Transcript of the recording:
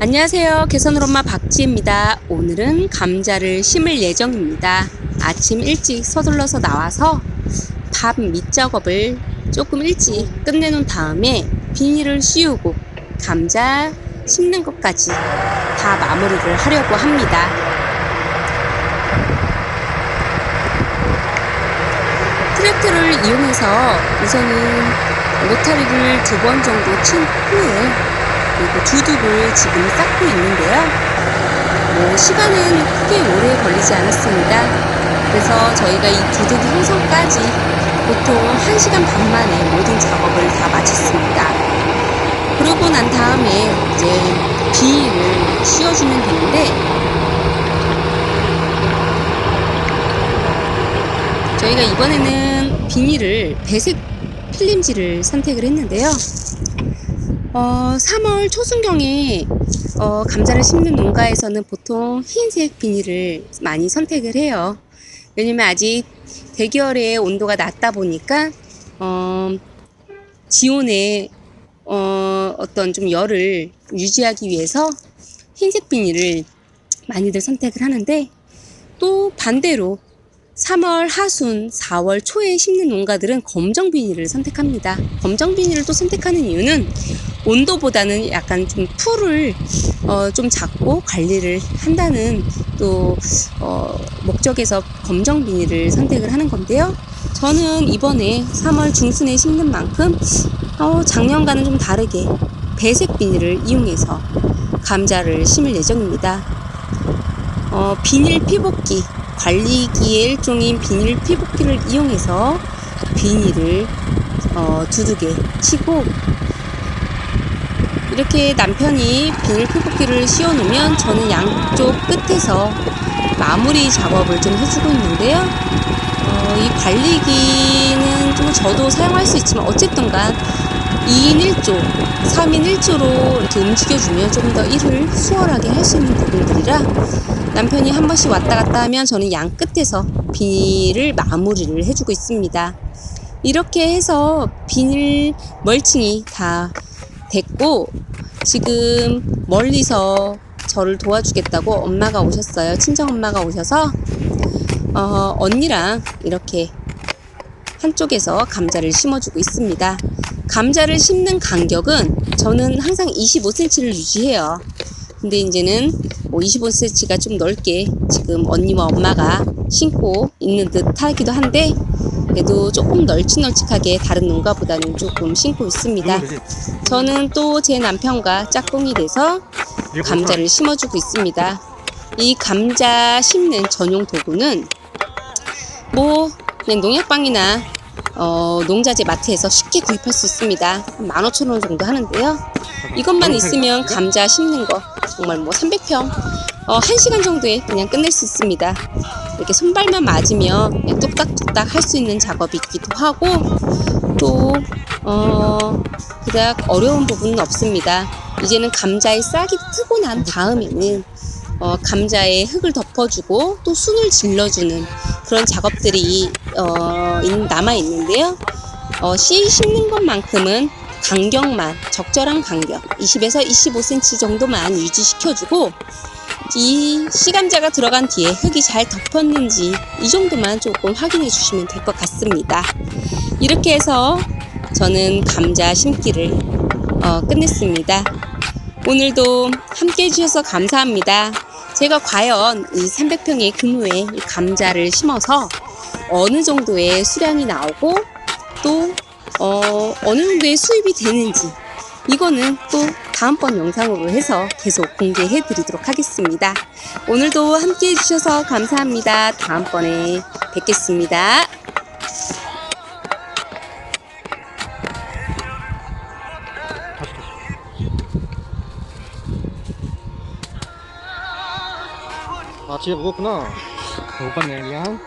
안녕하세요. 개선을 엄마 박지입니다. 오늘은 감자를 심을 예정입니다. 아침 일찍 서둘러서 나와서 밥 밑작업을 조금 일찍 끝내놓은 다음에 비닐을 씌우고 감자 심는 것까지 다 마무리를 하려고 합니다. 트랙터를 이용해서 우선은 로타리를 두 번 정도 친 후에 그리고 두둑을 지금 쌓고 있는데요. 뭐 시간은 크게 오래 걸리지 않았습니다. 그래서 저희가 이 두둑이 형성까지 보통 1시간 반 만에 모든 작업을 다 마쳤습니다. 그러고 난 다음에 이제 비닐을 씌워주면 되는데 저희가 이번에는 비닐을 배색 필름지를 선택을 했는데요. 어, 3월 초순경에 어, 감자를 심는 농가에서는 보통 흰색 비닐을 많이 선택을 해요. 왜냐면 아직 대기열의 온도가 낮다 보니까 어, 지온의 어, 어떤 좀 열을 유지하기 위해서 흰색 비닐을 많이들 선택을 하는데 또 반대로 3월 하순, 4월 초에 심는 농가들은 검정 비닐을 선택합니다. 검정 비닐을 또 선택하는 이유는 온도보다는 약간 좀 풀을 어, 좀 작고 관리를 한다는 또 어, 목적에서 검정 비닐을 선택을 하는 건데요. 저는 이번에 3월 중순에 심는 만큼 어, 작년과는 좀 다르게 배색 비닐을 이용해서 감자를 심을 예정입니다. 어, 비닐 피복기 관리기의 일종인 비닐 피복기를 이용해서 비닐을 어, 두둑에 치고 이렇게 남편이 비닐 피복기를 씌워 놓으면 저는 양쪽 끝에서 마무리 작업을 좀 해주고 있는데요. 어, 이 관리기는 좀 저도 사용할 수 있지만 어쨌든간 2인 1조, 3인 1조로 이렇게 움직여주면 좀 더 일을 수월하게 할 수 있는 부분들이라 남편이 한 번씩 왔다 갔다 하면 저는 양 끝에서 비닐을 마무리를 해주고 있습니다. 이렇게 해서 비닐 멀칭이 다 됐고 지금 멀리서 저를 도와주겠다고 엄마가 오셨어요. 친정 엄마가 오셔서 어, 언니랑 이렇게 한쪽에서 감자를 심어주고 있습니다. 감자를 심는 간격은 저는 항상 25cm를 유지해요. 근데 이제는 뭐 25cm가 좀 넓게 지금 언니와 엄마가 심고 있는 듯 하기도 한데 그래도 조금 널찍널찍하게 다른 농가보다는 조금 심고 있습니다. 저는 또 제 남편과 짝꿍이 돼서 감자를 심어주고 있습니다. 이 감자 심는 전용 도구는 뭐 그냥 농약방이나 어, 농자재 마트에서 쉽게 구입할 수 있습니다. 15,000원 정도 하는데요. 이것만 있으면 감자 심는 거 정말 뭐 300평 어, 1시간 정도에 그냥 끝낼 수 있습니다. 이렇게 손발만 맞으면 뚝딱뚝딱 할 수 있는 작업이기도 하고 또 어, 그닥 어려운 부분은 없습니다. 이제는 감자의 싹이 트고 난 다음에는 어, 감자에 흙을 덮어주고 또 순을 질러주는 그런 작업들이 어, 남아 있는데요. 어, 씨 심는 것만큼은 간격만 적절한 간격 20에서 25cm 정도만 유지시켜주고 이 씨감자가 들어간 뒤에 흙이 잘 덮었는지 이 정도만 조금 확인해 주시면 될 것 같습니다. 이렇게 해서 저는 감자 심기를 어, 끝냈습니다. 오늘도 함께 해주셔서 감사합니다. 제가 과연 이 300평의 규모의 이 감자를 심어서 어느 정도의 수량이 나오고 또 어, 어느 정도의 수입이 되는지 이거는 또 다음번 영상으로 해서 계속 공개해 드리도록 하겠습니다. 오늘도 함께 해주셔서 감사합니다. 다음번에 뵙겠습니다. 아 진짜 무겁구나? 못 봤네 미안